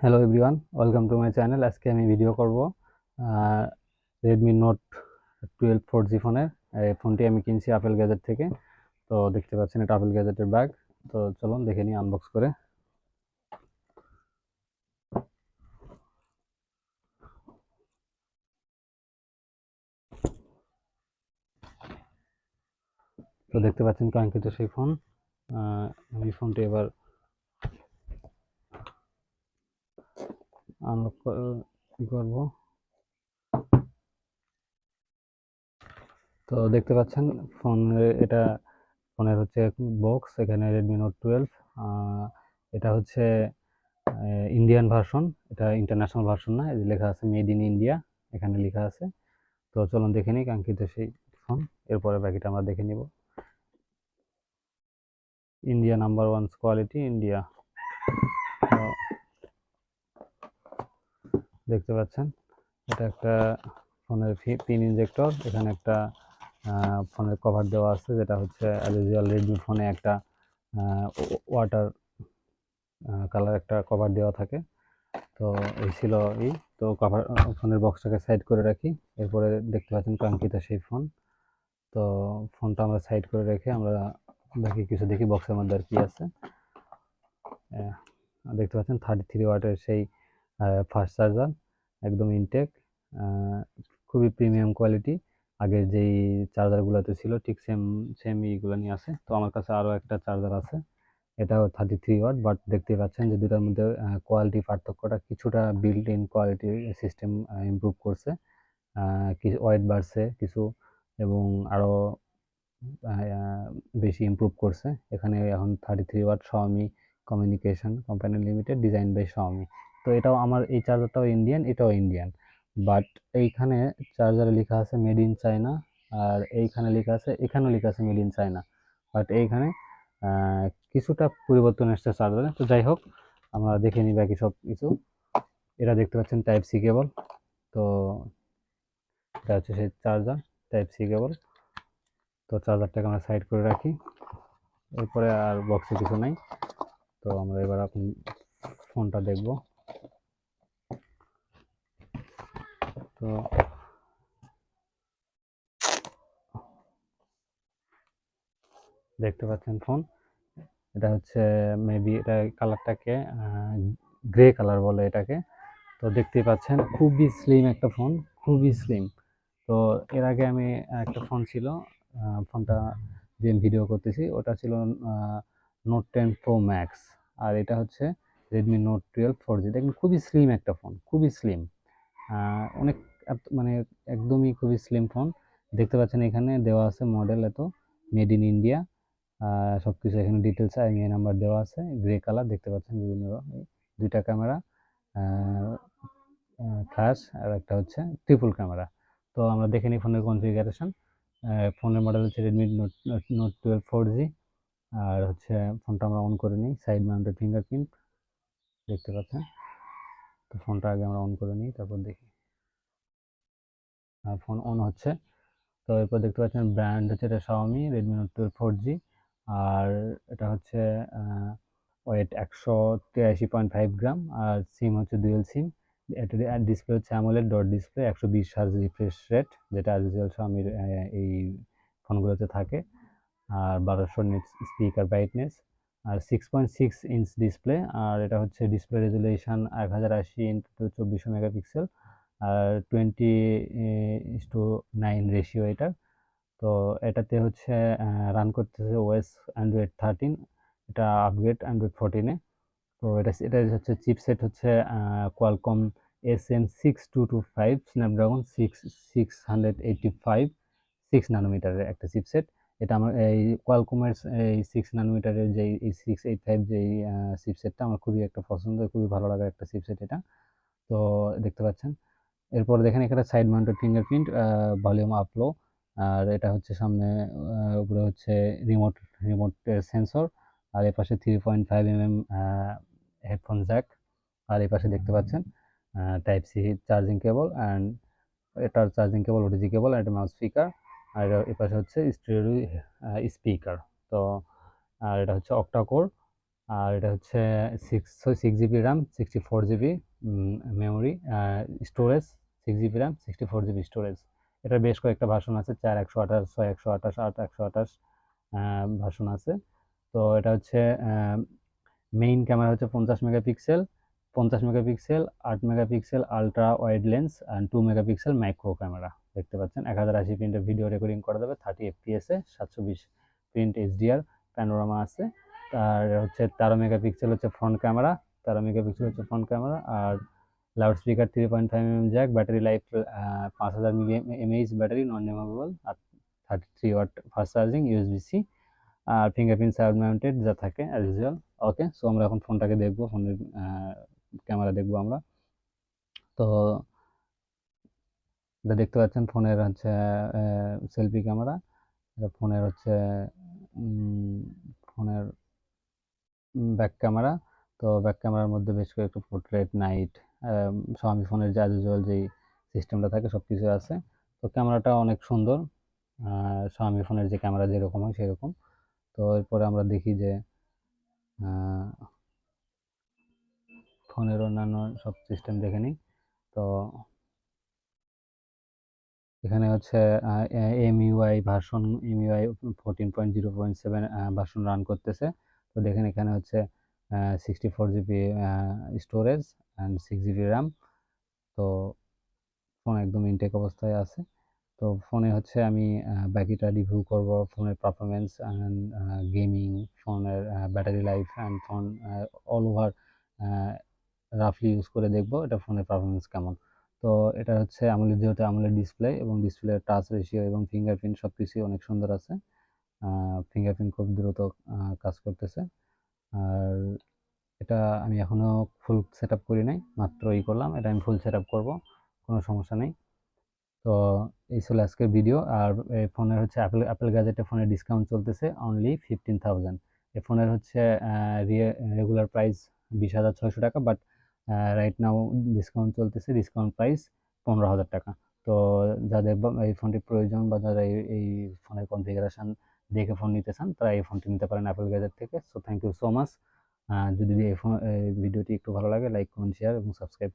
Hello everyone welcome to my channel আজকে আমি video করব Redmi Note twelve four G ফোনের এই ফোনটি আমি কিনছি আপেল গ্যাজেট থেকে। তো দেখতে পাচ্ছেন এটা আপেল গ্যাজেটের ব্যাগ তো চলুন দেখে নিই আনবক্স করে। তো দেখতে পাচ্ছেন কাঙ্ক্ষিত সেই ফোন আমি ফোনটি এবার আনলক করব। তো দেখতে পাচ্ছেন ফোন এটা, ফোনের হচ্ছে বক্স এখানে রেডমি নোট টুয়েলভ এটা হচ্ছে ইন্ডিয়ান ভার্সন এটা ইন্টারন্যাশনাল ভার্সন না লেখা আছে মেড ইন ইন্ডিয়া এখানে লেখা আছে। তো চলুন দেখে নিই, কাঙ্ক্ষিত সেই ফোন এরপরে বাকিটা আমরা দেখে নিব। India number one quality India দেখতে পাচ্ছেন? এটা একটা ফোনের পিন ইনজেক্টর। এখানে একটা ফোনের কভার দেওয়া আছে, যেটা হচ্ছে অ্যালুজুয়াল রেডমি ফোনে একটা ওয়াটার কালার একটা কভার দেওয়া থাকে। তো এই ছিল এই তো কভার, ফোনের বক্সটাকে সাইড করে রাখি। এরপরে দেখতে পাচ্ছেন কাঙ্ক্ষিত সেই ফোন। তো ফোনটা আমরা সাইড করে রেখে আমরা দেখি কিছু দেখি বক্সের মধ্যে আর কি আছে। দেখতে পাচ্ছেন থার্টি থ্রি ওয়াটের সেই ফাস্ট চার্জার একদম ইনটেক খুবই প্রিমিয়াম কোয়ালিটি আগের যেই চার্জারগুলোতে ছিল, ঠিক সেম সেম এইগুলো নিয়ে আছে। তো আমার কাছে আরও একটা চার্জার আছে। এটাও থার্টি থ্রি ওয়াট বাট দেখতে পাচ্ছেন যে দুটার মধ্যে কোয়ালিটি পার্থক্যটা কিছুটা built in quality system improve করছে। কিছু ওয়েট বাড়ছে কিছু এবং আরও বেশি ইমপ্রুভ করছে। এখানে এখন thirty three watt Xiaomi communication company limited design by Xiaomi তো এটাও আমার, এই চার্জারটাও ইন্ডিয়ান এটাও ইন্ডিয়ান বাট এইখানে চার্জারে লেখা আছে মেড ইন চায়না আর এইখানে লেখা আছে, এখানেও লেখা আছে মেড ইন চায়না বাট এইখানে কিছুটা পরিবর্তন এসছে চার্জারে তো যাই হোক, আমরা দেখে নিই বাকি সব কিছু। এটা দেখতে পাচ্ছেন টাইপ সি কেবল তো এটা হচ্ছে সেই চার্জার টাইপ সি কেবল তো চার্জারটাকে আমরা সাইড করে রাখি। এরপরে আর বক্সে কিছু নাই। তো আমরা এবার এখন ফোনটা দেখব। তো দেখতে পাচ্ছেন ফোন। এটা হচ্ছে মেবি এটা কালারটাকে গ্রে কালার বলে এটাকে। তো দেখতেই পাচ্ছেন, খুবই স্লিম একটা ফোন, খুবই স্লিম তো এর আগে আমি একটা ফোন ছিল ফোনটা যে ভিডিও করতেছি। ওটা ছিল নোট টেন প্রো ম্যাক্স আর এটা হচ্ছে Redmi Note twelve four G দেখুন, খুবই স্লিম একটা ফোন, খুবই স্লিম অনেক মানে একদমই খুবই স্লিম ফোন দেখতে পাচ্ছেন এখানে দেওয়া আছে মডেল এত মেড ইন ইন্ডিয়া সব কিছু এখানে ডিটেলস আইএমআই নাম্বার দেওয়া আছে গ্রে কালার দেখতে পাচ্ছেন বিভিন্ন দুইটা ক্যামেরা ফ্ল্যাশ আর একটা হচ্ছে ট্রিপল ক্যামেরা তো আমরা দেখে নিই ফোনের কনফিগারেশন ফোনের মডেল হচ্ছে Redmi Note Note twelve four G আর হচ্ছে ফোনটা আমরা অন করে নিই সাইড মাউন্টেড ফিঙ্গারপ্রিন্ট দেখতে পাচ্ছেন। তো ফোনটা আগে আমরা অন করে নিই, তারপর দেখি। হ্যাঁ ফোন অন হচ্ছে। তো এরপর দেখতে পাচ্ছেন ব্র্যান্ড হচ্ছে এটা Xiaomi Redmi Note twelve four G আর এটা হচ্ছে ওয়েট একশো তিরাশি পয়েন্ট ফাইভ গ্রাম আর সিম হচ্ছে ডুয়েল সিম এটা ডিসপ্লে হচ্ছে অ্যামোলেড ডট ডিসপ্লে একশো বিশ হার্জ রিফ্রেশ রেট যেটা অ্যাজ ইউজুয়াল এই ফোনগুলোতে থাকে। আর বারোশো নেট স্পিকার ব্রাইটনেস আর six point six inch display আর এটা হচ্ছে ডিসপ্লে রেজুলেশন এক হাজার আশি ইন্টু চব্বিশশো মেগাপিক্সেল আর টোয়েন্টি টু নাইন রেশিও এটা। তো এটাতে হচ্ছে রান করতেছে ওএস অ্যান্ড্রয়েড থার্টিন এটা আপগ্রেড অ্যান্ড্রয়েড ফোরটিনে তো এটা এটা হচ্ছে চিপসেট হচ্ছে Qualcomm S M six two two five Snapdragon six six hundred eighty five six নানোমিটারের একটা চিপসেট এটা আমার এই কোয়ালকমের এই সিক্স নানোমিটারের যে এই সিক্স এইট ফাইভ যে চিপসেটটা আমার খুবই একটা পছন্দ খুবই ভালো লাগার একটা চিপসেট এটা। তো দেখতে পাচ্ছেন। এরপর দেখেন এখানে সাইড মাউন্টেড ফিঙ্গারপ্রিন্ট ভলিউম আপলো আর এটা হচ্ছে সামনে উপরে হচ্ছে রিমোট রিমোটের সেন্সর আর এ পাশে three point five M M headphone jack আর এই পাশে দেখতে পাচ্ছেন type C charging cable and এটার চার্জিং কেবল ওটিজি কেবল একটা মাউস স্পিকার আর এ পাশে হচ্ছে স্টিরিও স্পিকার। তো, আর এটা হচ্ছে অক্টাকোর, আর এটা হচ্ছে six six GB RAM sixty four GB memory storage six GB RAM sixty four GB storage এটা বেশ কয়েকটা ভার্সন আছে, চার একশো আঠাশ, ছয় একশো আঠাশ, আট একশো আঠাশ ভার্সন আছে। তো এটা হচ্ছে মেইন ক্যামেরা হচ্ছে পঞ্চাশ মেগাপিক্সেল পঞ্চাশ মেগাপিক্সেল, আট megapixel ultra wide lens and two megapixel micro camera দেখতে পাচ্ছেন, এক হাজার আশি প্রিন্টের ভিডিও রেকর্ডিং করা যাবে থার্টি এফপিএসে সাতশো বিশ প্রিন্ট এইচডিআর প্যানোরামা আছে। আর হচ্ছে তেরো মেগাপিক্সেল হচ্ছে ফ্রন্ট ক্যামেরা তেরো মেগাপিক্সেল হচ্ছে ফ্রন্ট ক্যামেরা আর loud speaker three point five M jack battery life পাঁচ হাজার milli M H battery non removable আর thirty three watt fast charging USB C আর fingerprint side mounted যা থাকে as usual okay so আমরা এখন ফোনটাকে দেখব ফোনের camera দেখব আমরা। তো এটা দেখতে পাচ্ছেন ফোনের হচ্ছে সেলফি ক্যামেরা। এটা ফোনের হচ্ছে ফোনের ব্যাক ক্যামেরা। তো ব্যাক ক্যামেরার মধ্যে বেশ কয়েকটা পোর্ট্রেট নাইট স্বামী ফোনের যা ইউজুয়াল যেই সিস্টেমটা থাকে সব কিছু আছে। তো ক্যামেরাটা অনেক সুন্দর স্বামী ফোনের যে ক্যামেরা যেরকম হয় সেরকম। তো এরপরে আমরা দেখি যে ফোনের অন্যান্য সব সিস্টেম দেখে নিই। তো এখানে হচ্ছে MIUI version MIUI fourteen point zero point seven version run করতেছে। তো দেখেন এখানে হচ্ছে sixty four GB storage and six GB RAM তো ফোন একদম ইনটেক অবস্থায় আছে। তো ফোনে হচ্ছে আমি বাকিটা রিভিউ করব ফোনের পারফরমেন্স অ্যান্ড গেমিং ফোনের battery life and phone all over রাফলি use করে দেখব এটা ফোনের পারফরমেন্স কেমন। তো এটা হচ্ছে আমলের যেহেতু আমলের ডিসপ্লে এবং ডিসপ্লের টাচ রেশিও এবং ফিঙ্গারপ্রিন্ট সব কিছুই অনেক সুন্দর আছে। ফিঙ্গারপ্রিন্ট খুব দ্রুত কাজ করতেছে। আর এটা আমি এখনও ফুল সেট আপ করি নাই, মাত্র ই করলাম, এটা আমি ফুল সেট আপ করব, কোনো সমস্যা নেই। তো এই ছিল আজকের ভিডিও আর এই ফোনের হচ্ছে অ্যাপেল অ্যাপেল গ্যাজেটে ফোনের ডিসকাউন্ট চলতেছে অনলি ফিফটিন থাউজেন্ড এই ফোনের হচ্ছে রেগুলার প্রাইস বিশ হাজার ছয়শো টাকা বাট রাইট নাও ডিসকাউন্ট চলতেছে ডিসকাউন্ট প্রাইস পনেরো হাজার টাকা। তো যাদের এই ফোনটি প্রয়োজন বা যারা এই ফোনের কনফিগারেশান দেখে ফোন নিতে চান, তারা এই ফোনটি নিতে পারেন অ্যাপেল গ্যাজেট থেকে। So thank you so much যদি এই ফোন ভিডিওটি একটু ভালো লাগে লাইক কমেন্ট শেয়ার এবং সাবস্ক্রাইব